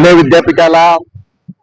पुणे विद्यापीठाला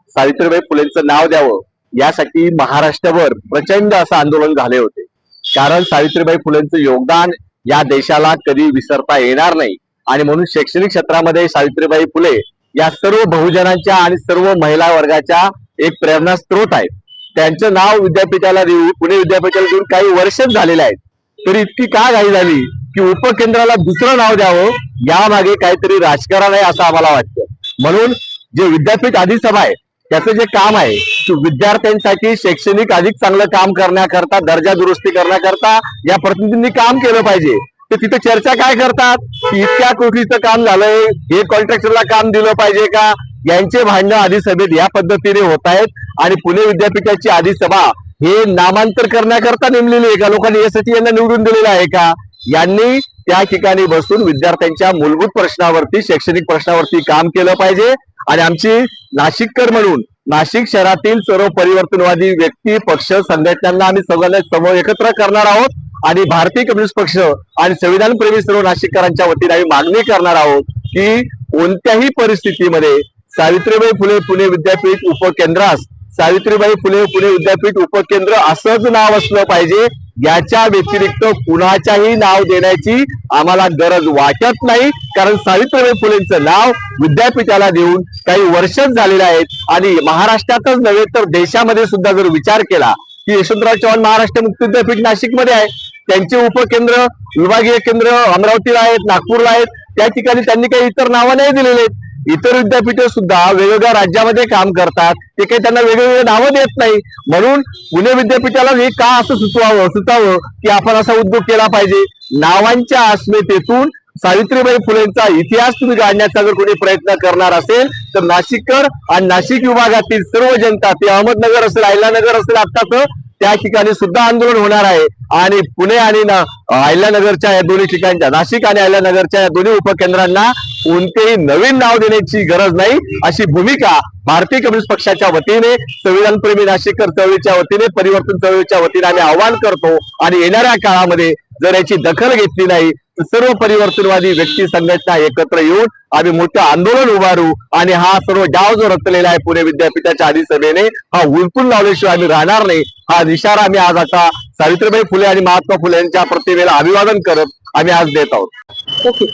सावित्रीबाई फुलेंचं नाव द्यावं यासाठी महाराष्ट्रभर प्रचंड असं आंदोलन झाले होते. कारण सावित्रीबाई फुलेंचं योगदान या देशाला कधी विसरता येणार नाही. आणि म्हणून शैक्षणिक क्षेत्रामध्ये सावित्रीबाई फुले या सर्व बहुजनांच्या आणि सर्व महिला वर्गाच्या एक प्रेरणा स्त्रोत आहेत. त्यांचं नाव विद्यापीठाला देऊ पुणे विद्यापीठाला देऊन काही वर्षच झालेले आहेत. तरी इतकी का घाई झाली की उपकेंद्राला दुसरं नाव द्यावं यामागे काहीतरी राजकारण आहे असं आम्हाला वाटतं. म्हणून जे विद्यापीठ अधिसभा आहे त्याचं जे काम आहे विद्यार्थ्यांसाठी शैक्षणिक अधिक चांगलं काम करण्याकरता दर्जा दुरुस्ती करण्याकरता या प्रतिनिधींनी काम केलं पाहिजे. तर तिथे चर्चा काय करतात? की इतक्या कोटीचं काम झालंय हे कॉन्ट्रॅक्टरला काम दिलं पाहिजे का? यांचे भांडणं अधिसभेत या पद्धतीने होत आहेत आणि पुणे विद्यापीठाची अधिसभा हे नामांतर करण्याकरता नेमलेली आहे का? लोकांनी यासाठी यांना निवडून दिलेलं आहे का? यांनी त्या ठिकाणी बसून विद्यार्थ्यांच्या मूलभूत प्रश्नावरती शैक्षणिक प्रश्नावरती काम केलं पाहिजे. आणि आमची नाशिककर म्हणून नाशिक शहरातील सर्व परिवर्तनवादी व्यक्ती पक्ष संघटनांना आम्ही सगळ्यांना समोर एकत्र करणार आहोत आणि भारतीय कम्युनिस्ट पक्ष आणि संविधान प्रेमी सर्व नाशिककरांच्या वतीने आम्ही मागणी करणार आहोत की कोणत्याही परिस्थितीमध्ये सावित्रीबाई फुले पुणे विद्यापीठ उपकेंद्रास सावित्रीबाई फुले पुणे विद्यापीठ उपकेंद्र असंच नाव असलं पाहिजे. याच्या व्यतिरिक्त कुणाच्याही नाव देण्याची आम्हाला गरज वाटत नाही. कारण सावित्रीबाई फुलेंचं नाव विद्यापीठाला देऊन काही वर्षच झालेले आहेत. आणि महाराष्ट्रातच नव्हे तर देशामध्ये सुद्धा जर विचार केला की यशवंतराव चव्हाण महाराष्ट्र मुक्त विद्यापीठ नाशिकमध्ये आहे. त्यांचे उपकेंद्र विभागीय केंद्र अमरावतीला आहेत नागपूरला आहेत. त्या ठिकाणी त्यांनी काही इतर नावं नाही दिलेले आहेत. इतर विद्यापीठ सुद्धा वेगवेगळ्या राज्यामध्ये काम करतात. ते काही त्यांना वेगवेगळे नावं देत नाही. म्हणून पुणे विद्यापीठाला हे का असं सुचवावं सुचावं की आपण असा उद्योग केला पाहिजे? नावांच्या अस्मितेतून सावित्रीबाई फुलेंचा इतिहास तुम्ही गाडण्याचा जर कोणी प्रयत्न करणार असेल तर नाशिककर आणि नाशिक विभागातील सर्व जनता ते अहमदनगर असेल अहिल्यानगर असेल आत्ताच त्या ठिकाणी सुद्धा आंदोलन होणार आहे. आणि पुणे आणि अहिल्यानगरच्या या दोन्ही ठिकाणच्या नाशिक आणि अहिल्यानगरच्या या दोन्ही उपकेंद्रांना कोणतेही नवीन नाव देण्याची गरज नाही. अशी भूमिका भारतीय कम्युनिस्ट पक्षाच्या वतीने संविधानप्रेमी नाशिककर चळवळीच्या वतीने परिवर्तन चळवळीच्या वतीने आम्ही आवाहन करतो. आणि येणाऱ्या काळामध्ये जर याची दखल घेतली नाही तर सर्व परिवर्तनवादी व्यक्ती संघटना एकत्र येऊन आम्ही मोठं आंदोलन उभारू. आणि हा सर्व डाव जो रचलेला आहे पुणे विद्यापीठाच्या अधिसभेने हा उलटून लावल्याशिवाय आम्ही राहणार नाही. हा इशारा आम्ही आज आता सावित्रीबाई फुले आणि महात्मा फुले यांच्या प्रतिमेला अभिवादन करत आम्ही आज देत आहोत. ओके.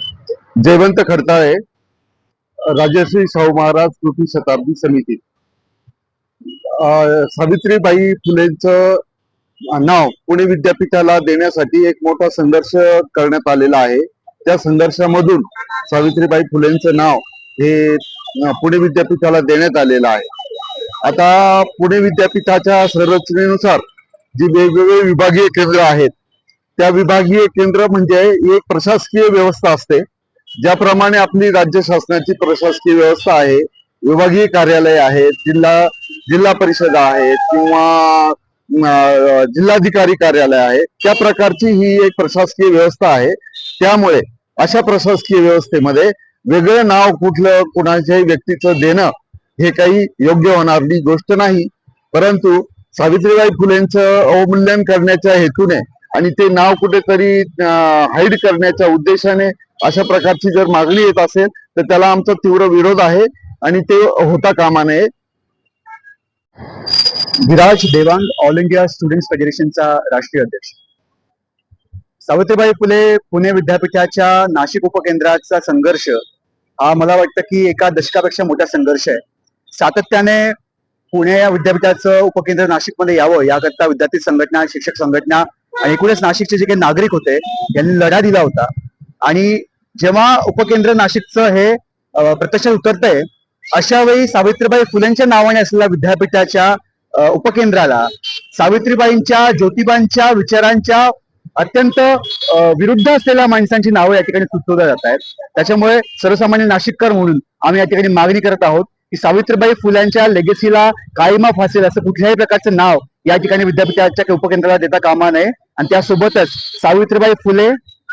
जयवंत खडताळे राजश्री शाहू महाराज कृती शताब्दी समिती. सावित्रीबाई फुलेंचं नाव पुणे विद्यापीठाला देण्यासाठी एक मोठा संघर्ष करण्यात आलेला आहे. त्या संघर्षामधून सावित्रीबाई फुलेंचं नाव हे पुणे विद्यापीठाला देण्यात आलेलं आहे. आता पुणे विद्यापीठाच्या संरचनेनुसार जी वेगवेगळे विभागीय केंद्र आहेत त्या विभागीय केंद्र म्हणजे एक प्रशासकीय व्यवस्था असते. ज्याप्रमाणे आपली राज्य शासनाची प्रशासकीय व्यवस्था आहे विभागीय कार्यालय आहेत जिल्हा जिल्हा परिषद आहेत किंवा जिल्हाधिकारी कार्यालय आहे त्या प्रकारची ही एक प्रशासकीय व्यवस्था आहे. त्यामुळे अशा प्रशासकीय व्यवस्थेमध्ये वेगळं नाव कुठलं कुणाच्याही व्यक्तीचं देणं हे काही योग्य होणारी गोष्ट नाही. परंतु सावित्रीबाई फुलेंचं अवमूल्यन करण्याच्या हेतूने आणि ते नाव कुठेतरी हाईड करण्याच्या उद्देशाने अशा प्रकारची जर मागणी येत असेल तर त्याला आमचा तीव्र विरोध आहे आणि ते होता कामा नये Viraj Devang all India student फेडरेशनचा राष्ट्रीय अध्यक्ष. सावित्रीबाई फुले पुणे विद्यापीठाच्या नाशिक उपकेंद्राचा संघर्ष हा मला वाटतं की एका दशकापेक्षा मोठा संघर्ष आहे. सातत्याने पुणे या विद्यापीठाचं उपकेंद्र नाशिकमध्ये यावं याकरता विद्यार्थी संघटना शिक्षक संघटना आणि एकूणच नाशिकचे जे काही नागरिक होते यांनी लढा दिला होता. आणि जेव्हा उपकेंद्र नाशिकचं हे प्रत्यक्ष प्रत्यक्षात उतरतंय अशा वेळी सावित्रीबाई फुलेंच्या नावाने असलेल्या विद्यापीठाच्या उपकेंद्राला सावित्रीबाईंच्या ज्योतिबांच्या विचारांच्या अत्यंत विरुद्ध असलेल्या माणसांची नावं या ठिकाणी सुचवल्या जात आहेत. त्याच्यामुळे सर्वसामान्य नाशिककर म्हणून आम्ही या ठिकाणी मागणी करत आहोत की सावित्रीबाई फुल्यांच्या लेगेसीला काळीमा फासेल असं कुठल्याही प्रकारचं नाव या ठिकाणी विद्यापीठाच्या उपकेंद्राला देता कामा नये. आणि त्यासोबतच सावित्रीबाई फुले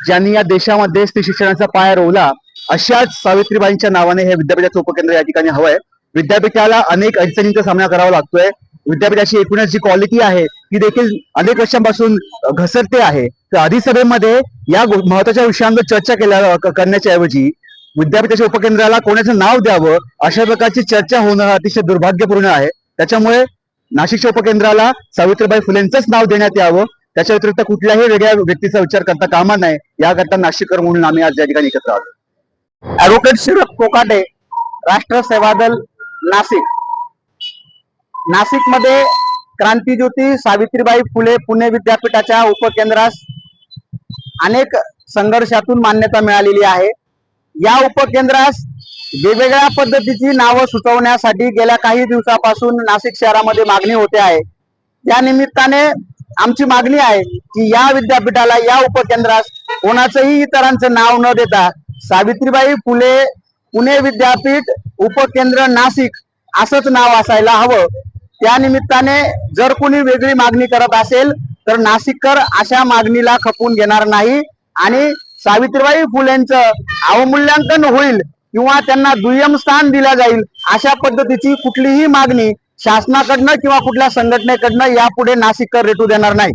ज्यांनी या देशामध्ये स्त्री शिक्षणाचा पाया रोवला अशाच सावित्रीबाईंच्या नावाने हे विद्यापीठाचं उपकेंद्र या ठिकाणी हवंय. विद्यापीठाला अनेक अडचणींचा सामना करावा लागतोय. विद्यापीठाची एकूणच जी क्वालिटी आहे ती देखील अनेक वर्षांपासून घसरते आहे. तर अधिसभेमध्ये या महत्त्वाच्या विषयांवर चर्चा केल्या करण्याच्या ऐवजी विद्यापीठाच्या उपकेंद्राला कोणाचं नाव द्यावं अशा प्रकारची चर्चा होणं अतिशय दुर्भाग्यपूर्ण आहे. त्याच्यामुळे नाशिकच्या उपकेंद्राला सावित्रीबाई फुलेंचंच नाव देण्यात यावं. त्याच्या व्यतिरिक्त कुठल्याही वेगळ्या व्यक्तीचा विचार करता कामा नये. याकरता नाशिककर म्हणून आम्ही आज या ठिकाणी एकत्र आलो. ऍडव्होकेट शिरक कोकाटे राष्ट्र सेवा दल नाशिक. नाशिकमध्ये क्रांतीज्योती सावित्रीबाई फुले पुणे विद्यापीठाच्या उपकेंद्रास अनेक संघर्षातून मान्यता मिळालेली आहे. या उपकेंद्रास वेगवेगळ्या पद्धतीची नावं सुचवण्यासाठी गेल्या काही दिवसापासून नाशिक शहरामध्ये मागणी होते आहे. त्या निमित्ताने आमची मागणी आहे की या विद्यापीठाला या उपकेंद्रास कोणाचंही इतरांचं नाव न देता सावित्रीबाई फुले पुणे विद्यापीठ उपकेंद्र नाशिक असंच नाव असायला हवं. त्या निमित्ताने जर कोणी वेगळी मागणी करत असेल तर नाशिककर अशा मागणीला खपून घेणार नाही आणि सावित्रीबाई फुलेंचं अवमूल्यांकन होईल किंवा त्यांना दुय्यम स्थान दिलं जाईल अशा पद्धतीची कुठलीही मागणी शासनाकडनं किंवा कुठल्या संघटनेकडनं यापुढे नाशिककर रेटू देणार नाही.